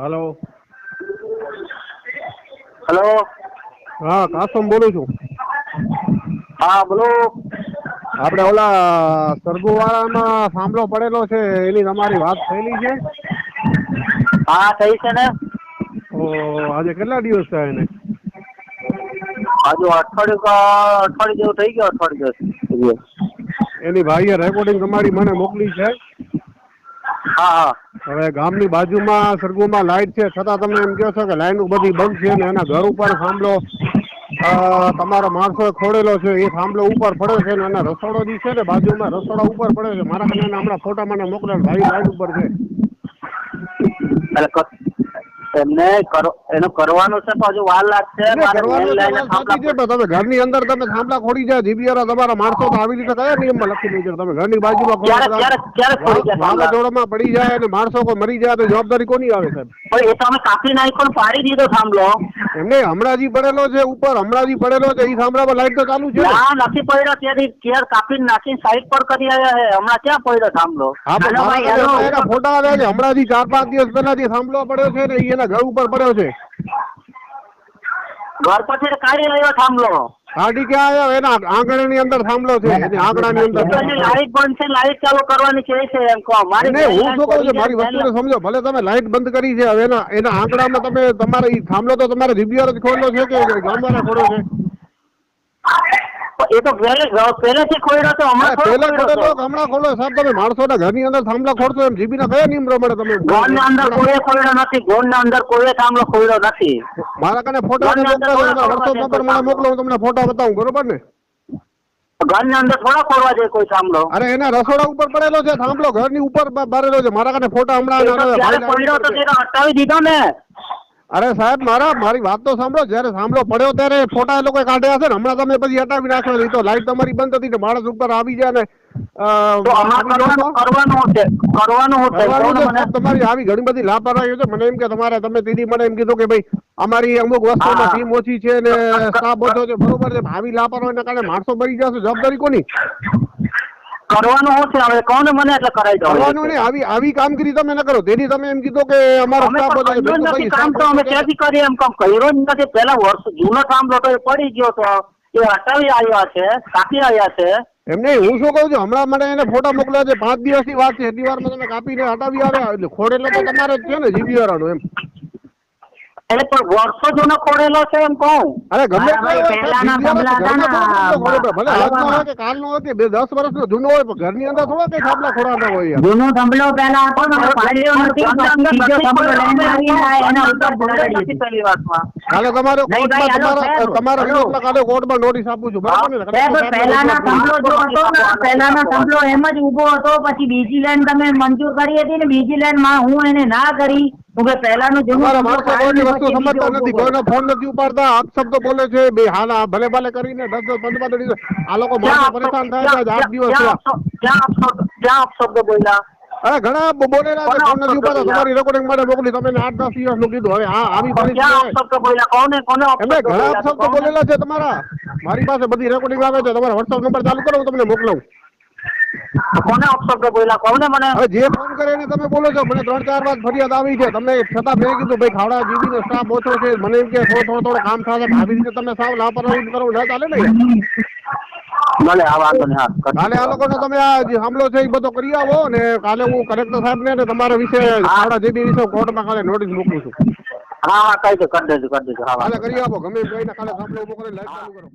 Hello hello હા કાસમ બોલું છું. હા બોલો. આપણે ઓલા સરગુવાળામાં સાંભળો પડેલો છે એની તમારી વાત થયેલી છે? હા થઈ છે ને. ઓ આજે કેટલા દિવસ થયા એને? હજુ અઠવાડિયું અઠવાડિયું જેવું થઈ ગયો અઠવાડિયું એની ભાઈએ રેકોર્ડિંગ તમારી મને મોકલી છે? હા હા. હવે ગામની બાજુમાં સરગુમાં લાઇટ છે, છતાં તમે એમ કહો છો કે લાઇન બધી બંધ છે ને એના ઘર ઉપર થાંભલો તમારો માણસો ખોડેલો છે, એ થાંભલો ઉપર પડે છે ને એના રસોડો જે છે ને, બાજુમાં રસોડા ઉપર પડે છે. મારા કને હમણાં ફોટા મને મોકલે ભાઈ લાઇટ ઉપર છે. કરો એનું કરવાનું છે હજુ વાર લાગશે તમે ઘરની અંદર તમે થાંભલા ખોડી જાય જીબીઆર તમારા માણસો તો આવી રીતે કયા નિયમમાં લખી છે? તમે ઘરની બાજુમાં? વાવાઝોડામાં પડી જાય અને માણસો કોઈ મરી જાય તો જવાબદારી કોની આવે સાહેબ? પણ એ તો અમે કાપી નાખ્યો પાડી દીધો થાંભલો એમને હમણાંથી પડેલો છે ઉપર હમણાંથી પડેલો છે એ થાંભલામાં લાઈટ તો ચાલુ છે હા નથી પડ્યો ત્યાંથી કેર કાપીને નાખીને સાઈડ પર કરી આવ્યા છે. હમણાં ક્યાં પડ્યો થાંભલો હા ફોટા આવ્યા છે હમણાંથી ચાર પાંચ દિવસ પહેલા જે થાંભલો પડ્યો છે ને એના ઘર ઉપર પડ્યો છે. ઘર પછી કાઢી લેવા થાંભલો ગાડી ક્યાં આવ્યા એના આંગણાની અંદર થાંભલો છે. એની આંગણાની અંદર લાઈટ બંધ છે લાઈટ ચાલુ કરવાની છે છે એમ કહો. મારી હું શું કહું છું? મારી વસ્તુ વસ્તુને સમજો. ભલે તમે લાઈટ બંધ કરી છે હવે એના એના આંકડામાં તમે તમારે થાંભલો તો તમારે જીબીઆર જ ખોલેલો છે કે ગામવાળા ખોલ્યો છે? એ તો પહેલેથી ખોયડો તો હમણાં થોડો પહેલા ખોયડો ખોલેલો તો. કે હમણાં ખોલો સાહેબ તમે માણસોના ઘરની અંદર થાંભલા ખોડશો એમ જીબીના કયા નિયમ પ્રમાણે તમે? ગોળના અંદર કોઈએ ખોયડો નથી ગોળના અંદર કોઈએ થાંભલો ખોયડો નથી. મારા કને ફોટા ઘરના મોકલો થોડા વોટ્સઅપ ખોડવા નંબર મને મોકલો હું તમને ફોટા બતાવું બરોબર ને? ઘરના અંદર થોડા ખોરવા જાય કોઈ થાંભલો. અરે એના રસોડા ઉપર પડેલો છે થાંભલો ઘરની ઉપર બારેલો છે. મારા કને ફોટા હમણાં હટાવી દીધો ને. અરે સાહેબ મારા મારી વાત તો સાંભળો જયારે સાંભળો પડ્યો ત્યારે ફોટા એ લોકો કાઢ્યા છે ને હમણાં તમે પછી હટાવી નાખો નહીં તો લાઈટ તમારી બંધ હતી ને માણસ ઉપર આવી જાય ને તમારી આવી ઘણી બધી લાપરવાહી છે મને એમ કે તમારે તમે દીદી મને એમ કીધું કે ભાઈ અમારી અમુક વસ્તુમાં ટીમ ઓછી છે ને સ્ટાફ ઓછો છે બરોબર છે આવી લાપરવાહીના કારણે માણસો મરી જશે જવાબદારી કોની? કરવાનું શું છે હવે કોણ મને એટલે કરાવી દો કરવાનું નહીં આવી આવી કામગીરી તમે ન કરો. તેની તમે એમ કીધું કે અમારો સ્ટાફ બધા નથી કામ તો અમે ક્યાંથી કરીએ? એમ કામ કર્યો જ નથી. પેલા વર્ષ જૂનો થાંભલો તો પડી ગયો તો એ હટાવી આવ્યા છે કાપી આવ્યા છે. એમ નહીં હું શું કહું છું? હમણાં મને એને ફોટા મોકલ્યા છે. પાંચ દિવસની વાત છે. એટલી વારમાં તમે કાપીને હટાવી આવ્યા. એટલે ખોડેલો તો તમારે જ છે ને જીબી વાળાનો એમ. એટલે પણ વર્ષો જૂનો ખોડેલો છે એમ કહું. અરે ગમે પહેલાના સાહેબ, હતા ને, ભલે કે કાલનો હોય કે બે દસ વર્ષનો જૂનો હોય પણ ઘરની અંદર થોડા કઈ થાંભલા ખોડાતા હોય જૂનો થાંભલો પેલા હતો ને પાડ્યો નથી બીજો થાંભલો લઈને આવીને એના ઉપર પકડી પહેલી વાતમાં. કાલે તમારો કોર્ટમાં હાલો, તમારા તમારા વિરોધમાં કાલે કોર્ટમાં નોટિસ આપું છું. બરાબર ને? પહેલાના સંપલો જો હતો ને પહેલાના સંપલો એમ જ ઊભો હતો. પછી બીજી લાઈન તમે મંજૂર કરી હતી ને બીજી લાઈનમાં હું એને ના કરી. હું કે પહેલાનું જૂનું તમારા માણસો કોઈની વસ્તુ સમજતા નથી. કોઈનો ફોન નથી ઉપાડતા. અપશબ્દો બોલે છે. બે હાલ ભલે ભલે કરીને દસ દસ પંદર પંદર આ લોકો માણસો પરેશાન થાય છે. આઠ દિવસ ક્યાં અપશબ્દ બોલ્યા? અરે ઘણા બ- બોલેલા છે ફોન નથી ઉપાડતા તમારી રેકોર્ડિંગ માટે મોકલી તમે આઠ દસ દિવસનું કીધું હવે હા આવી અપશબ્દ ઘણા? અપશબ્દો બોલેલા છે તમારા. મારી પાસે બધી રેકોર્ડિંગ આવે છે. તમારા વોટ્સઅપ નંબર ચાલુ કરો હું તમને મોકલાવું કોને અપશબ્દ બોલ્યા કોને મને? હવે જે ફોન કરે એને તમે બોલો છો. મને ત્રણ ચાર વાર ફરિયાદ આવી છે. તમને છતાં મેં કીધું ભાઈ ખાવડા જીબી નો સ્ટાફ ઓછો છે. મને એમ કે થોડો થોડો થોડો કામ છે. આવી રીતે તમે સાવ લાપરવાહી કરો. ના ચાલે ને. ભલે આ વાંધો નહીં હા કાલે આ. લોકોનો તમે આ જે હુમલો છે એ બધો કરી આવો ને કાલે હું કલેક્ટર સાહેબ ને તમારા વિશે ખાવડા જીબી વિશે કોર્ટમાં કાલે નોટિસ મોકલું છું. હા હા કઈ દો કરી દેજો કરી દેજો હા કાલે કરી આપો ગમે કહીને કાલે સાંભળો ઊભો કરી લાઈવ ચાલુ કરો.